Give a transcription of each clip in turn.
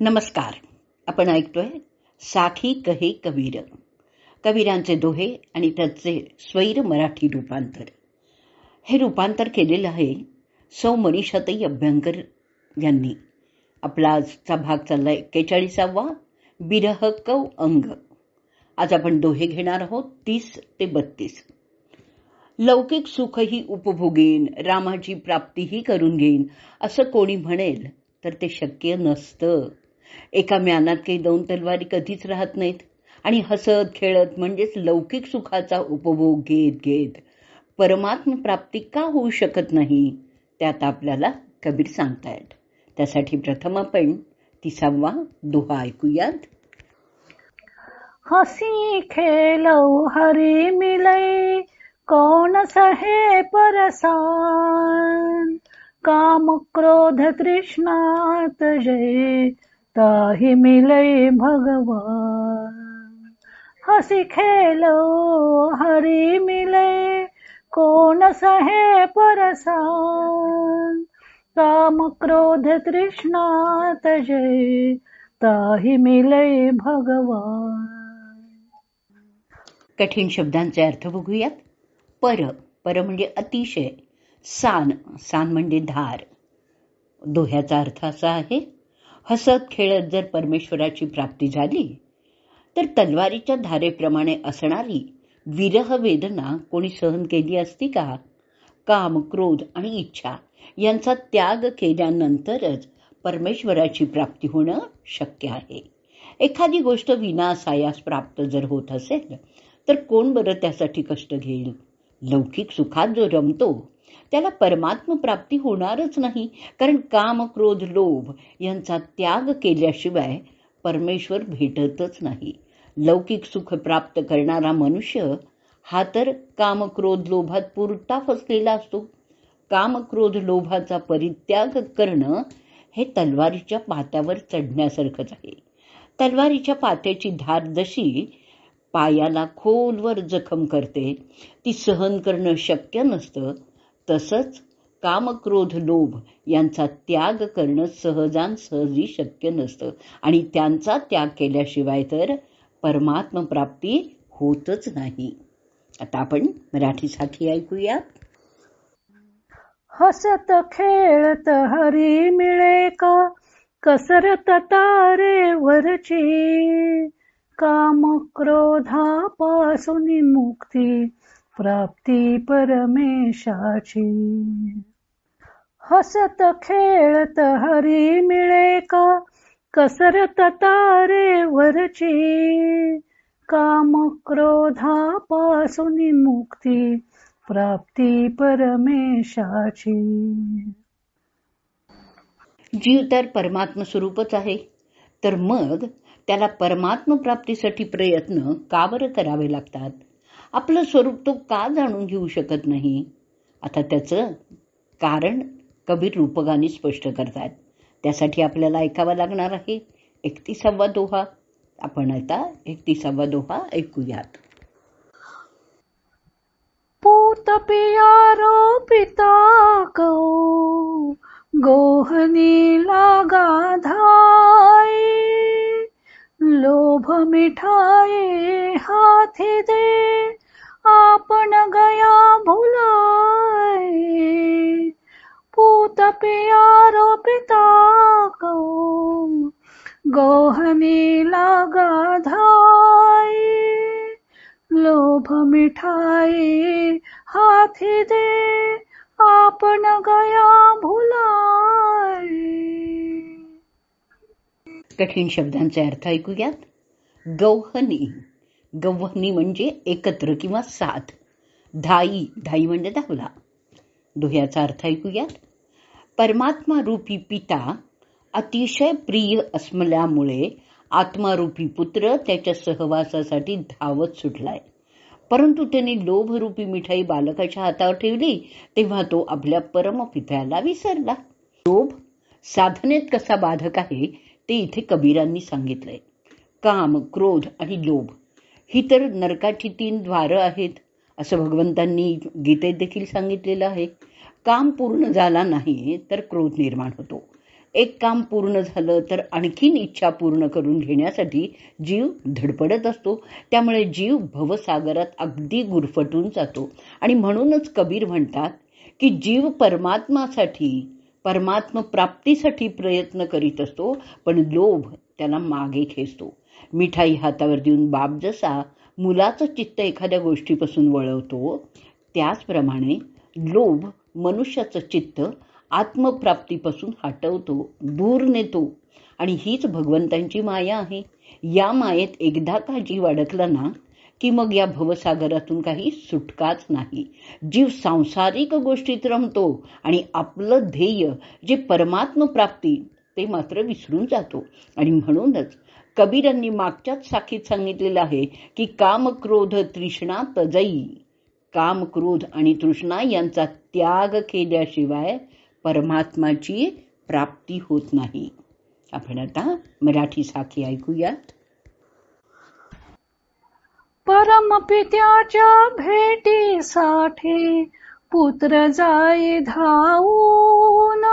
नमस्कार. आपण ऐकतोय साखी कहे कबीर. कबीरांचे दोहे आणि त्याचे स्वैर मराठी रूपांतर. हे रूपांतर केलेलं आहे सौ मनीषाताई अभ्यंकर यांनी. आपला आजचा भाग चालला एक्केचाळीसावा बिरह कव अंग. आज आपण दोहे घेणार आहोत तीस ते बत्तीस. लौकिक सुखही उपभोगेन रामाची प्राप्तीही करून घेईन असं कोणी म्हणेल तर ते शक्य नसतं. एका म्यानात काही दोन तलवारी कधीच राहत नाहीत. आणि हसत खेळत म्हणजेच लौकिक सुखाचा उपभोग घेत घेत परमात्म प्राप्ती का होऊ शकत नाही त्यात आपल्याला कबीर सांगतायत. त्यासाठी प्रथम आपण तिसावा दोहा ऐकूयात. हसी खेलो हरी मिले कौन सहे परसान? काम क्रोध तृष्णात जय ताही मिलै भगवान. हसी खेलो हरी मिले कोण सहे परसान? काम क्रोध तृष्णा जय ताही मिलै भगवान. कठीण शब्दांचे अर्थ बघूयात. पर पर म्हणजे अतिशय. सान सान म्हणजे धार. दोह्याचा अर्थ असा आहे हसत खेळत जर परमेश्वराची प्राप्ती झाली तर तलवारीच्या धारेप्रमाणे असणारी विरह वेदना कोणी सहन केली असती का? काम क्रोध आणि इच्छा यांचा त्याग केल्यानंतरच परमेश्वराची प्राप्ती होणं शक्य आहे. एखादी गोष्ट विनासायास प्राप्त जर होत असेल तर कोण बरं त्यासाठी कष्ट घेईल? लौकिक सुखात जो रमतो त्याला परमात्म प्राप्ती होणारच नाही कारण काम क्रोध लोभ यांचा त्याग केल्याशिवाय परमेश्वर भेटतच नाही. लौकिक सुख प्राप्त करणारा मनुष्य हा तर काम क्रोध लोभात पुरता फसलेला असतो. काम क्रोध लोभाचा परित्याग करणं हे तलवारीच्या पात्यावर चढण्यासारखंच आहे. तलवारीच्या पात्याची धार जशी पायाला खोलवर जखम करते ती सहन करणं शक्य नसतं तसंच कामक्रोध लोभ यांचा त्याग करणं सहजांसहजी शक्य नसतं. आणि त्यांचा त्याग केल्याशिवाय तर परमात्म प्राप्ती होतच नाही. आता आपण मराठीसाठी ऐकूया. ऐकूयात हसत खेळत हरी मिळे का? कसरत तारे वरची. काम क्रोधापासून मुक्ती. प्राप्ती परमेशाची. हसत खेळत हरी मिळे का? कसरत तारे वरची. काम क्रोधापासून मुक्ती प्राप्ती परमेशाची. जीव तर परमात्म स्वरूपच आहे. तर मग त्याला परमात्म प्राप्तीसाठी प्रयत्न का बरं करावे लागतात? आपलं स्वरूप तो का जाणून घेऊ शकत नाही? आता त्याचं कारण कबीर रूपकाने स्पष्ट करतात. त्यासाठी आपल्याला ऐकावा लागणार आहे एकतीसावा दोहा. आपण आता एकतीसावा दोहा ऐकूयात. पूत पियारो पिता कौ गोहनी लागा धाई लोभ मिठाई हाथी दे हाथी दे आपण गया भुलाय कठीण शब्दांचे अर्थ ऐकूयात. गौहनी. गौहनी म्हणजे एकत्र किंवा साथ धाई. धाई म्हणजे धावला. दुह्याचा अर्थ ऐकूयात. परमात्मा रूपी पिता अतिशय प्रिय असल्यामुळे आत्मारूपी पुत्र त्याच्या सहवासासाठी धावत सुटलाय. परंतु त्यांनी लोभरूपी मिठाई बालकाच्या हातावर ठेवली तेव्हा तो आपल्या परमपित्याला विसरला. लोभ साधनेत कसा बाधक आहे ते इथे कबीरांनी सांगितलंय. काम क्रोध आणि लोभ ही तर नरकाची तीन द्वारं आहेत असं भगवंतांनी गीतेत देखील सांगितलेलं आहे. काम पूर्ण झाला नाही तर क्रोध निर्माण होतो. एक काम पूर्ण झालं तर आणखीन इच्छा पूर्ण करून घेण्यासाठी जीव धडपडत असतो. त्यामुळे जीव भवसागरात अगदी गुरफटून जातो. आणि म्हणूनच कबीर म्हणतात की जीव परमात्मासाठी परमात्म प्राप्तीसाठी प्रयत्न करीत असतो पण लोभ त्याला मागे खेचतो. मिठाई हातावर देऊन बाप जसा मुलाचं चित्त एखाद्या गोष्टीपासून वळवतो त्याचप्रमाणे लोभ मनुष्याचं चित्त आत्मप्राप्तीपासून हटवतो दूर नेतो. आणि हीच भगवंतांची माया आहे. या मायेत एकदा का जीव अडकला ना की मग या भवसागरातून काही सुटकाच नाही. जीव सांसारिक गोष्टीत रमतो आणि आपलं ध्येय जे परमात्म प्राप्ती ते मात्र विसरून जातो. आणि म्हणूनच कबीरांनी मागच्याच साखीत सांगितलेलं आहे की काम क्रोध तृष्णा तजई काम क्रोध आणि तृष्णा यांचा त्याग केल्याशिवाय परमात्माची प्राप्ती होत नाही. आपण आता मराठी साखी ऐकूयात परमपित्याच्या भेटीसाठी पुत्र जाई धावून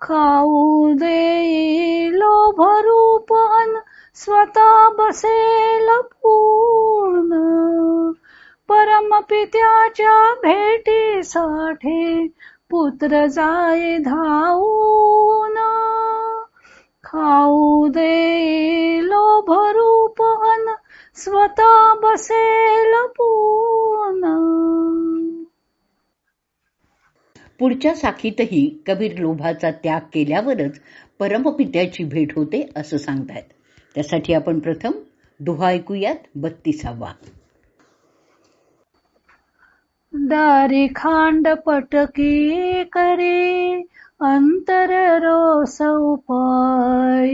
खाऊ देलो लोभरूपन स्वतः बसेल पूर्ण. परमपित्याच्या भेटीसाठी पुत्र जाय धावून खाऊ दे लोभरूप अन स्वतः बसेल पून पुढच्या साखीतही कबीर लोभाचा त्याग केल्यावरच परमपित्याची भेट होते असं सांगतायत. त्यासाठी आपण प्रथम दोहा ऐकूयात बत्तीसावा. दारी खांड पटकी करे अंतर रोस उपाय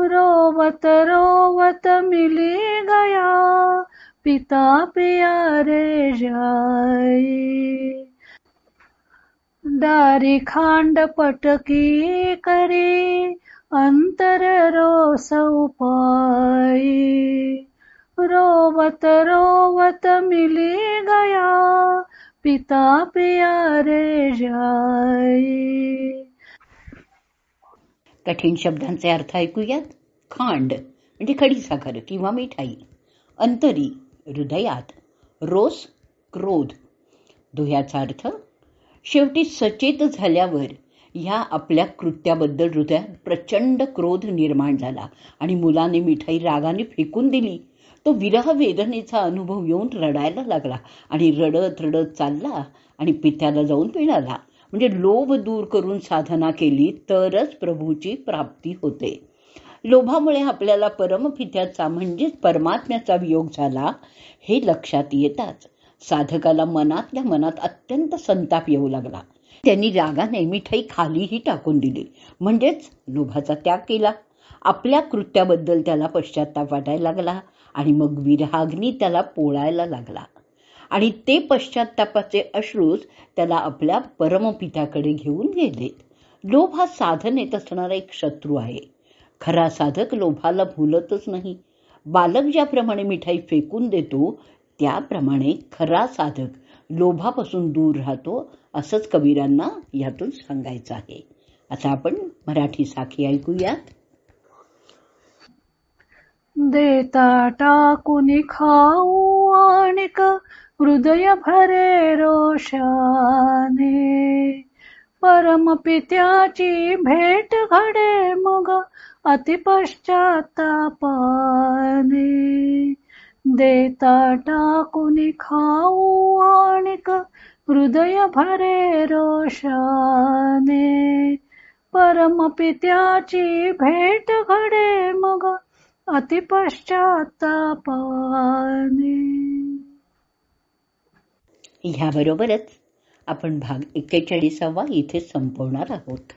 रोवत रोवत मिली गया पिता प्यारे जाई. दारी खांड पटकी करे अंतर रोस उपाय रोवत रोवत मिली गया पिता प्यारे जाय कठीण शब्दांचे अर्थ ऐकूयात. खांड म्हणजे खडीसाखर किंवा मिठाई. अंतरी हृदयात रोस क्रोध. दुह्याचा अर्थ शेवटी सचेत झाल्यावर ह्या आपल्या कृत्याबद्दल हृदयात प्रचंड क्रोध निर्माण झाला आणि मुलाने मिठाई रागाने फेकून दिली. तो विरह वेदनेचा अनुभव येऊन रडायला लागला आणि रडत रडत चालला आणि पित्याला जाऊन मिळाला. म्हणजे लोभ दूर करून साधना केली तरच प्रभूची प्राप्ती होते. लोभामुळे आपल्याला परमपित्याचा म्हणजेच परमात्म्याचा वियोग झाला हे लक्षात येताच साधकाला मनातल्या मनात अत्यंत संताप येऊ लागला. त्यांनी रागाने मिठाई खालीही टाकून दिली. म्हणजेच लोभाचा त्याग केला. आपल्या कृत्याबद्दल त्याला पश्चाताप वाटायला लागला आणि मग विरहाग्नी त्याला पोळायला लागला. आणि ते पश्चातापाचे अश्रूच त्याला आपल्या परमपित्याकडे घेऊन गेले. लोभ हा साधनेत असणारा एक शत्रू आहे. खरा साधक लोभाला भूलतच नाही. बालक ज्याप्रमाणे मिठाई फेकून देतो त्याप्रमाणे खरा साधक लोभापासून दूर राहतो असंच कबीरांना यातून सांगायचं आहे. आता आपण मराठी साखी ऐकूयात. देता टाकुनी खाऊ आणिक हृदय भरे रोषाने. परमपित्याची भेट घडे मग अतिपश्चातापाने देता टाकुनी खाऊ आणिक हृदय भरे रोषाने. परमपित्याची भेट घडे मग अतिपश्चातापाने ह्याबरोबरच आपण भाग एक्केचाळीसावा इथे संपवणार आहोत.